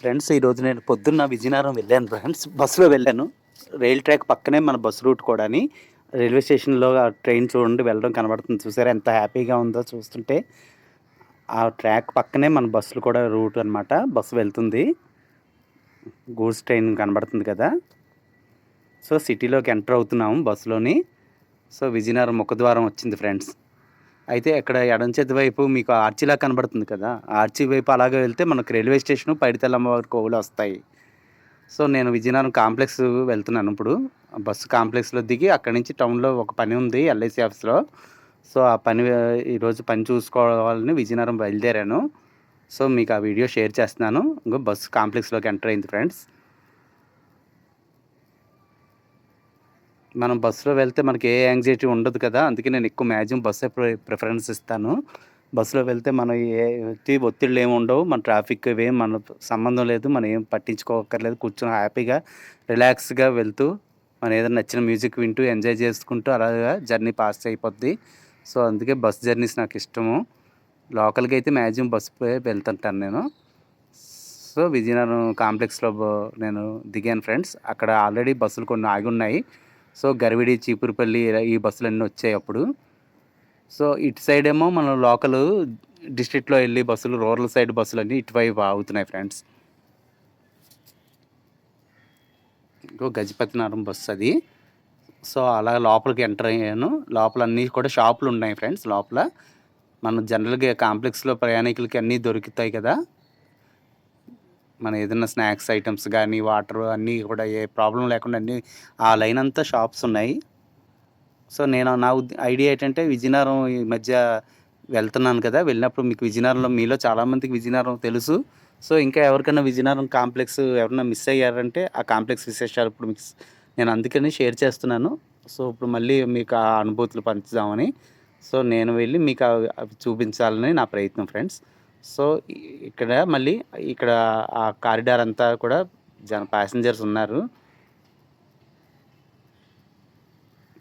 Friends ఈరోజు నేను పొద్దున్న విజయనగరం వెళ్ళాను ఫ్రెండ్స్. బస్సులో వెళ్ళాను. రైల్ ట్రాక్ పక్కనే మన బస్సు రూట్ కూడా రైల్వే స్టేషన్లో ఆ ట్రైన్ చూడండి వెళ్ళడం కనబడుతుంది. చూసారా ఎంత హ్యాపీగా ఉందో చూస్తుంటే. ఆ ట్రాక్ పక్కనే మన బస్సులు కూడా రూట్ అనమాట బస్సు వెళ్తుంది. గూడ్స్ ట్రైన్ కనబడుతుంది కదా. సో సిటీలోకి ఎంటర్ అవుతున్నాము బస్సులోని. సో విజయనగరం ముఖద్వారం వచ్చింది ఫ్రెండ్స్. అయితే ఇక్కడ ఎడం చేతి వైపు మీకు ఆర్చిలా కనబడుతుంది కదా ఆర్చి వైపు అలాగే వెళ్తే మనకు రైల్వే స్టేషన్ పైడితల్లమ్మవారి కోవులు వస్తాయి. సో నేను విజయనగరం కాంప్లెక్స్ వెళ్తున్నాను ఇప్పుడు. బస్సు కాంప్లెక్స్లో దిగి అక్కడి నుంచి టౌన్లో ఒక పని ఉంది ఎల్ఐసి ఆఫీస్లో. సో ఆ పని ఈరోజు పని చూసుకోవాలని విజయనగరం బయలుదేరాను. సో మీకు ఆ వీడియో షేర్ చేస్తున్నాను. ఇంకో బస్సు కాంప్లెక్స్లోకి ఎంటర్ అయింది ఫ్రెండ్స్. మనం బస్సులో వెళ్తే మనకి ఏ యాంగ్జైటీ ఉండదు కదా అందుకే నేను ఎక్కువ మ్యాక్సిమం బస్సే ప్రిఫరెన్స్ ఇస్తాను. బస్సులో వెళ్తే మనం ఏ ఒత్తిళ్ళు ఏమి ఉండవు మన ట్రాఫిక్ ఇవేం మన సంబంధం లేదు మనం ఏం పట్టించుకోకర్లేదు కూర్చొని హ్యాపీగా రిలాక్స్గా వెళ్తూ మనం ఏదైనా నచ్చిన మ్యూజిక్ వింటూ ఎంజాయ్ చేసుకుంటూ అలాగా జర్నీ పాస్ అయిపోద్ది. సో అందుకే బస్ జర్నీస్ నాకు ఇష్టము. లోకల్కి అయితే మ్యాక్సిమం బస్సు వెళ్తుంటాను నేను. సో విజయనగరం కాంప్లెక్స్లో నేను దిగాను ఫ్రెండ్స్ అక్కడ ఆల్రెడీ బస్సులు కొన్ని ఆగి ఉన్నాయి. సో గరివిడి చీపురుపల్లి ఈ బస్సులు అన్నీ వచ్చాయి అప్పుడు. సో ఇటు సైడ్ ఏమో మన లోకల్ డిస్ట్రిక్ట్లో వెళ్ళి బస్సులు రూరల్ సైడ్ బస్సులు అన్నీ ఇటువైపు ఆగుతున్నాయి ఫ్రెండ్స్ ఇంకో గజపతినగరం బస్సు అది. సో అలా లోపలికి ఎంటర్ అయ్యాను. లోపల అన్నీ కూడా షాపులు ఉన్నాయి ఫ్రెండ్స్ లోపల. మనం జనరల్గా కాంప్లెక్స్లో ప్రయాణికులకి అన్నీ దొరుకుతాయి కదా. మన ఏదైనా స్నాక్స్ ఐటమ్స్ కానీ వాటర్ అన్నీ కూడా ఏ ప్రాబ్లం లేకుండా అన్నీ ఆ లైన్ అంతా షాప్స్ ఉన్నాయి. సో నేను నా ఐడియా ఏంటంటే విజయనగరం ఈ మధ్య వెళ్తున్నాను కదా వెళ్ళినప్పుడు మీకు విజయనగరంలో మీలో చాలామందికి విజయనగరం తెలుసు. సో ఇంకా ఎవరికైనా విజయనగరం కాంప్లెక్స్ ఎవరైనా మిస్ అయ్యారంటే ఆ కాంప్లెక్స్ విశేషాలు ఇప్పుడు మీకు నేను అందుకని షేర్ చేస్తున్నాను. సో ఇప్పుడు మళ్ళీ మీకు ఆ అనుభూతులు పంచుదామని. సో నేను వెళ్ళి మీకు అవి చూపించాలని నా ప్రయత్నం ఫ్రెండ్స్. సో ఇక్కడ మళ్ళీ ఇక్కడ ఆ కారిడార్ అంతా కూడా జన ప్యాసింజర్స్ ఉన్నారు.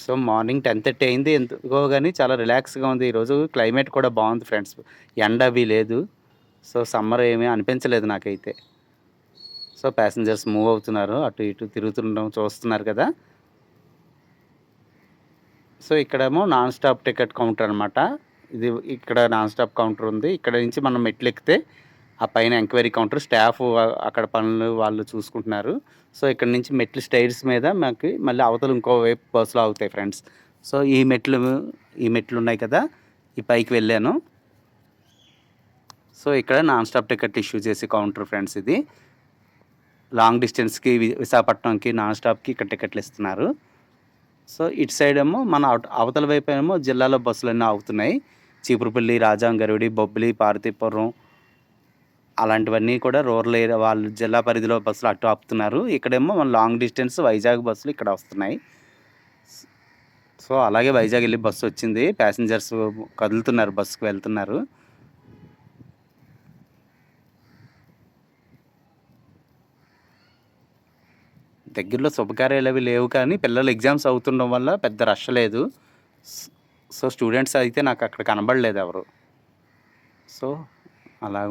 సో మార్నింగ్ టెన్ థర్టీ అయింది. ఎందుకో కానీ చాలా రిలాక్స్గా ఉంది. ఈరోజు క్లైమేట్ కూడా బాగుంది ఫ్రెండ్స్. ఎండ అవి లేదు. సో సమ్మర్ ఏమీ అనిపించలేదు నాకైతే. సో ప్యాసింజర్స్ మూవ్ అవుతున్నారు. అటు ఇటు తిరుగుతుండడం చూస్తున్నారు కదా. సో ఇక్కడేమో నాన్ స్టాప్ టికెట్ కౌంటర్ అనమాట ఇది ఇక్కడ నాన్ స్టాప్ కౌంటర్ ఉంది. ఇక్కడ నుంచి మనం మెట్లు ఎక్కితే ఆ పైన ఎంక్వైరీ కౌంటర్ స్టాఫ్ అక్కడ పనులు వాళ్ళు చూసుకుంటున్నారు. సో ఇక్కడ నుంచి మెట్లు స్టైర్స్ మీద మాకు మళ్ళీ అవతలు ఇంకో వైపు బస్సులు అవుతాయి ఫ్రెండ్స్ సో ఈ మెట్లు ఈ మెట్లు ఉన్నాయి కదా ఈ పైకి వెళ్ళాను. సో ఇక్కడ నాన్ స్టాప్ టికెట్ ఇష్యూ చేసే కౌంటర్ ఫ్రెండ్స్ ఇది. లాంగ్ డిస్టెన్స్కి వి- విశాఖపట్నంకి నాన్ స్టాప్కి ఇక్కడ టికెట్లు ఇస్తున్నారు. సో ఇటు సైడ్ ఏమో మన అవతల వైపు ఏమో జిల్లాలో బస్సులు అన్నీ ఆగుతున్నాయి. చీపురుపల్లి రాజాంగరుడి బొబ్బిలి పార్తిపురం అలాంటివన్నీ కూడా రూరల్ ఏరియా వాళ్ళు జిల్లా పరిధిలో బస్సులు అటు ఆపుతున్నారు. ఇక్కడేమో మన లాంగ్ డిస్టెన్స్ వైజాగ్ బస్సులు ఇక్కడ వస్తున్నాయి. సో అలాగే వైజాగ్ వెళ్ళి బస్సు వచ్చింది. ప్యాసింజర్స్ కదులుతున్నారు బస్సుకు వెళ్తున్నారు. దగ్గరలో శుభకార్యాలు అవి లేవు కానీ పిల్లలు ఎగ్జామ్స్ అవుతుండడం వల్ల పెద్ద రష్ లేదు. సో స్టూడెంట్స్ అయితే నాకు అక్కడ కనబడలేదు ఎవరు. సో అలా